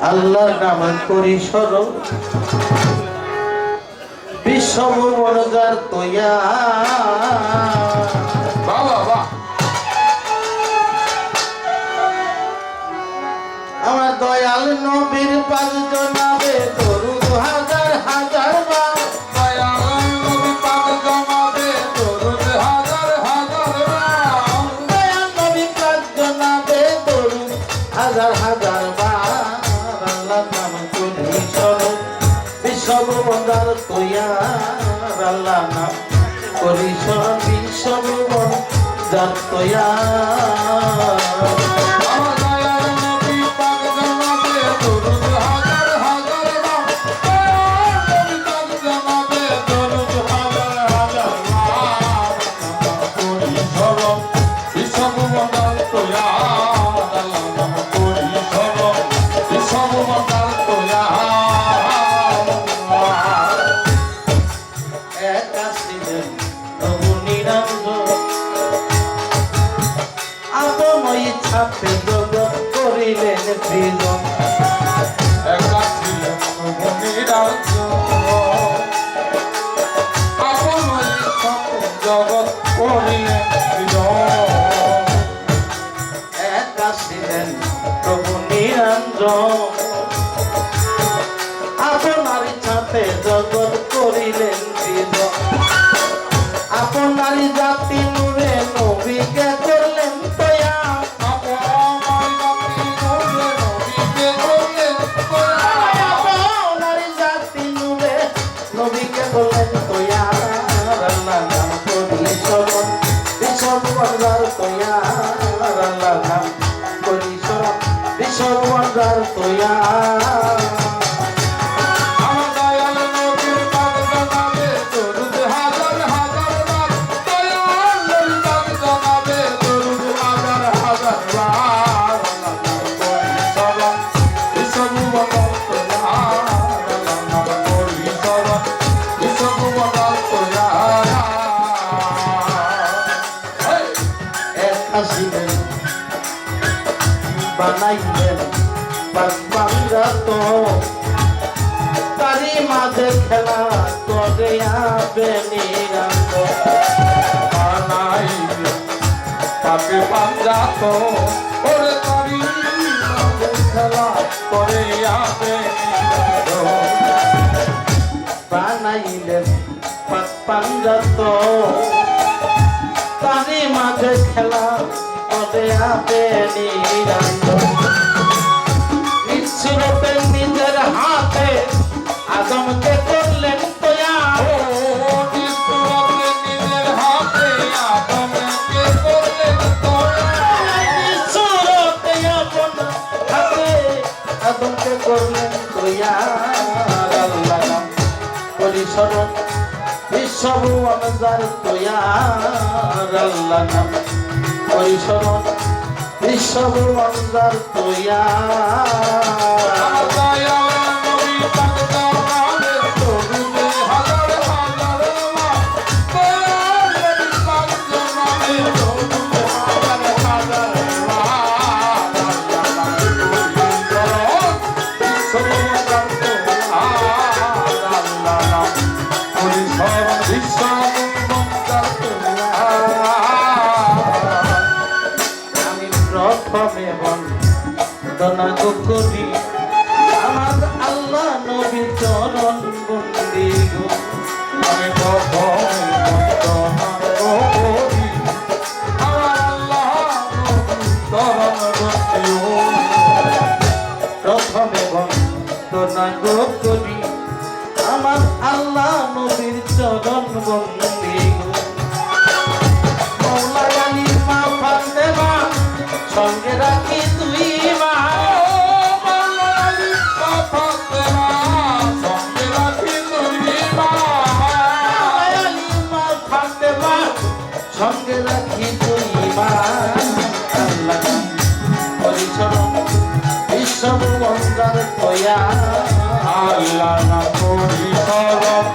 আল্লাহর নাম করি স্মরণ বিশ্বভুবনগার তৈয়া বাহ বাহ বাহ আমার দয়াল নবীর পাঁচ জনাবে দরুদ হাজার হাজার বার। হাজার হাজার বার। বিশ্বভুবনগার তৈয়া আল্লাহর নাম করি স্মরণ বিশ্বভুবনগার যার আমার করিলেন সৃজন একা ছিলেন প্রভু আপন জগৎ করিলেন একা ছিলেন প্রভু নিরঞ্জন। আপনার ইচ্ছাতে জগৎ করিলেন বিষণ বন্দার তয়া। বানাইলেন বাংলা তো তারি খেলা করে আবে তারি খেলা করে আপে বানাইলেন পাঞ্জাত তারি মাঝে খেলা করে আবে নিরান্ত আদমকে করলেন তোয়া আল্লাহ নাম করি শরণ বিশ্বভু অনজার তোয়া আল্লাহ নাম করি বন্দনা গো করি। আমার আল্লাহ নবী চরণ বন্দি গো। আমি বন্দনা আমার আল্লাহ তরণ গতিও প্রথমে বন্দনা গো আমার আল্লাহ নবীর চরণ বন্দি আল্লাহ না করি সরব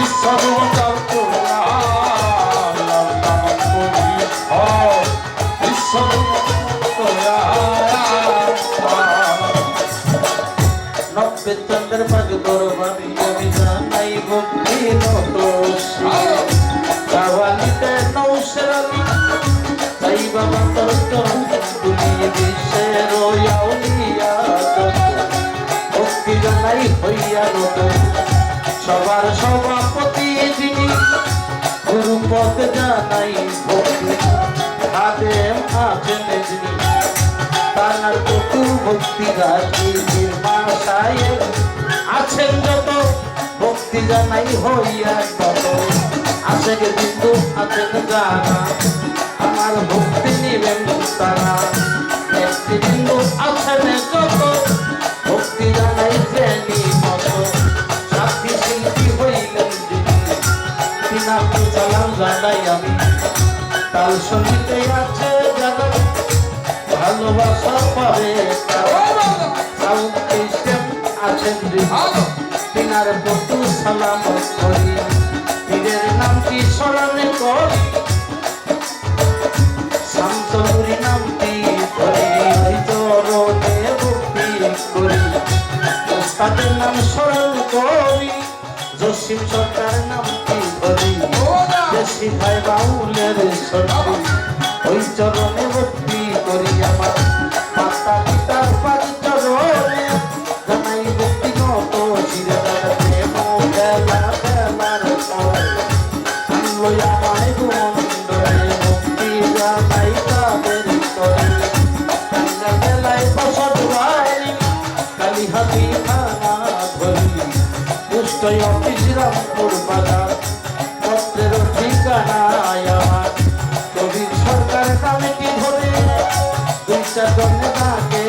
ঈশ্বর রূপে চন্দ্র পাগ দরবারি আমি জানাই ভক্তি নতসী তার কটু ভক্তি রাজির মাসায় আছেন যত, ভক্তি জানাই হইয়া তত আছেন বিন্দু, আছেন জানা, আমার ভক্তি নিবেন তারা। একটি বিন্দু আছেন যত, ভক্তি জানাই শ্রেণি মত। সাক্ষী শিল্পী হইলেন যিনি তিনাকে সালাম জানাই আমি। তাল সঙ্গীতে পাবে সাউন্ড সিস্টেম আছেন তিনার প্রতি সালাম করি পীরের নামটি স্মরণে করি শান্তনুরি নামটি করি চরণে ভক্তি করি ওস্তাদের নাম স্মরণ করি জসিম সরকার নামটি করি দেশি ভাই বাউলের সরকার ওই চরণে বিষয় অফিস রামপুর বাজার পত্রের ঠিকানায় আমার। কবির সরকার নামে কি ধরে? দুই চার জন্য তাকে